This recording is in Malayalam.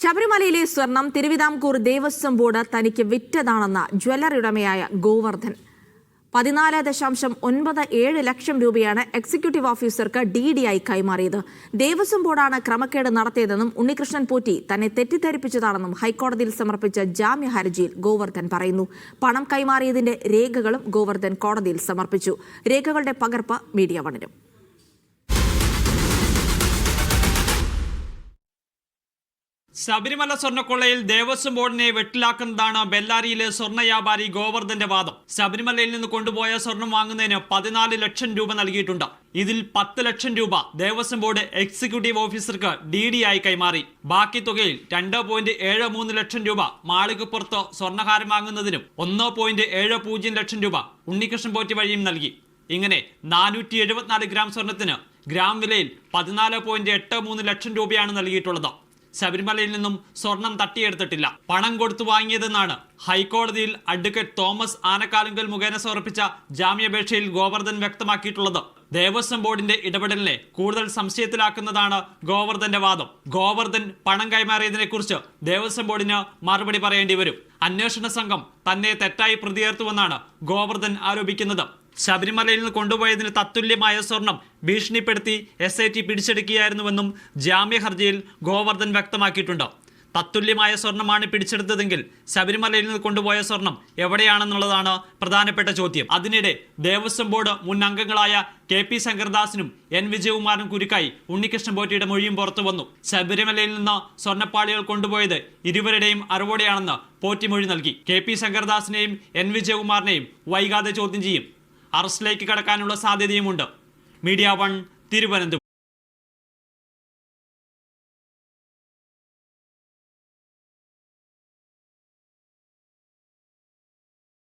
ശബരിമലയിലെ സ്വർണം തിരുവിതാംകൂർ ദേവസ്വം ബോർഡ് തനിക്ക് വിറ്റതാണെന്ന ജ്വല്ലറി ഉടമയായ ഗോവർദ്ധൻ. പതിനാല് ദശാംശം ഒൻപത് ഏഴ് ലക്ഷം രൂപയാണ് എക്സിക്യൂട്ടീവ് ഓഫീസർക്ക് ഡി ഡി ആയി കൈമാറിയത്. ദേവസ്വം ബോർഡാണ് ക്രമക്കേട് നടത്തിയതെന്നും ഉണ്ണികൃഷ്ണൻ പോറ്റി തന്നെ തെറ്റിദ്ധരിപ്പിച്ചതാണെന്നും ഹൈക്കോടതിയിൽ സമർപ്പിച്ച ജാമ്യ ഹർജിയിൽ ഗോവർദ്ധൻ പറയുന്നു. പണം കൈമാറിയതിന്റെ രേഖകളും ഗോവർദ്ധൻ കോടതിയിൽ സമർപ്പിച്ചു. രേഖകളുടെ പകർപ്പ് മീഡിയ വണിനും ശബരിമല സ്വർണക്കൊള്ളയിൽ ദേവസ്വം ബോർഡിനെ വെട്ടിലാക്കുന്നതാണ് ബെല്ലാരിയിലെ സ്വർണ വ്യാപാരി ഗോവർദ്ധന്റെ വാദം. ശബരിമലയിൽ നിന്ന് കൊണ്ടുപോയ സ്വർണം വാങ്ങുന്നതിന് പതിനാല് ലക്ഷം രൂപ നൽകിയിട്ടുണ്ട്. ഇതിൽ പത്ത് ലക്ഷം രൂപ ദേവസ്വം ബോർഡ് എക്സിക്യൂട്ടീവ് ഓഫീസർക്ക് ഡി ഡി ആയി കൈമാറി. ബാക്കി തുകയിൽ രണ്ട് പോയിന്റ് ഏഴ് മൂന്ന് ലക്ഷം രൂപ മാളികപ്പുറത്ത് സ്വർണഹാരം വാങ്ങുന്നതിനും ഒന്ന് പോയിന്റ് ഏഴ് പൂജ്യം ലക്ഷം രൂപ ഉണ്ണികൃഷ്ണൻ പോറ്റി വഴിയും നൽകി. ഇങ്ങനെ നാനൂറ്റി എഴുപത്തിനാല് ഗ്രാം സ്വർണത്തിന് ഗ്രാം വിലയിൽ പതിനാല് പോയിന്റ് എട്ട് മൂന്ന് ലക്ഷം രൂപയാണ് നൽകിയിട്ടുള്ളത്. ശബരിമലയിൽ നിന്നും സ്വർണം തട്ടിയെടുത്തിട്ടില്ല. പണം കൊടുത്തു വാങ്ങിയതെന്നാണ് ഹൈക്കോടതിയിൽ അഡ്വക്കേറ്റ് തോമസ് ആനക്കാലുങ്കൽ മുഖേന സമർപ്പിച്ച ജാമ്യാപേക്ഷയിൽ ഗോവർദ്ധൻ വ്യക്തമാക്കിയിട്ടുള്ളത്. ദേവസ്വം ബോർഡിന്റെ ഇടപെടലിനെ കൂടുതൽ സംശയത്തിലാക്കുന്നതാണ് ഗോവർദ്ധന്റെ വാദം. ഗോവർദ്ധൻ പണം കൈമാറിയതിനെ കുറിച്ച് ദേവസ്വം ബോർഡിന് മറുപടി പറയേണ്ടി വരും. അന്വേഷണ സംഘം തന്നെ തെറ്റായി പ്രതിയേർത്തുവെന്നാണ് ഗോവർദ്ധൻ ആരോപിക്കുന്നത്. ശബരിമലയിൽ നിന്ന് കൊണ്ടുപോയതിന് തത്തുല്യമായ സ്വർണം ഭീഷണിപ്പെടുത്തി എസ് ഐ ടി പിടിച്ചെടുക്കുകയായിരുന്നുവെന്നും ജാമ്യ ഹർജിയിൽ ഗോവർദ്ധൻ വ്യക്തമാക്കിയിട്ടുണ്ട്. തത്തുല്യമായ സ്വർണമാണ് പിടിച്ചെടുത്തതെങ്കിൽ ശബരിമലയിൽ നിന്ന് കൊണ്ടുപോയ സ്വർണം എവിടെയാണെന്നുള്ളതാണ് പ്രധാനപ്പെട്ട ചോദ്യം. അതിനിടെ ദേവസ്വം ബോർഡ് മുൻ അംഗങ്ങളായ കെ പി ശങ്കർദാസിനും എൻ വിജയകുമാറിനും കുരുക്കായി ഉണ്ണികൃഷ്ണൻ പോറ്റിയുടെ മൊഴിയും പുറത്തു വന്നു. ശബരിമലയിൽ നിന്ന് സ്വർണപ്പാളികൾ കൊണ്ടുപോയത് ഇരുവരുടെയും അറിവോടെയാണെന്ന് പോറ്റി മൊഴി നൽകി. കെ പി ശങ്കർദാസിനെയും എൻ വിജയകുമാറിനെയും വൈകാതെ ചോദ്യം ചെയ്യും. അറസ്റ്റിലേക്ക് കടക്കാനുള്ള സാധ്യതയുമുണ്ട്. Media one Thiruvananthapuram.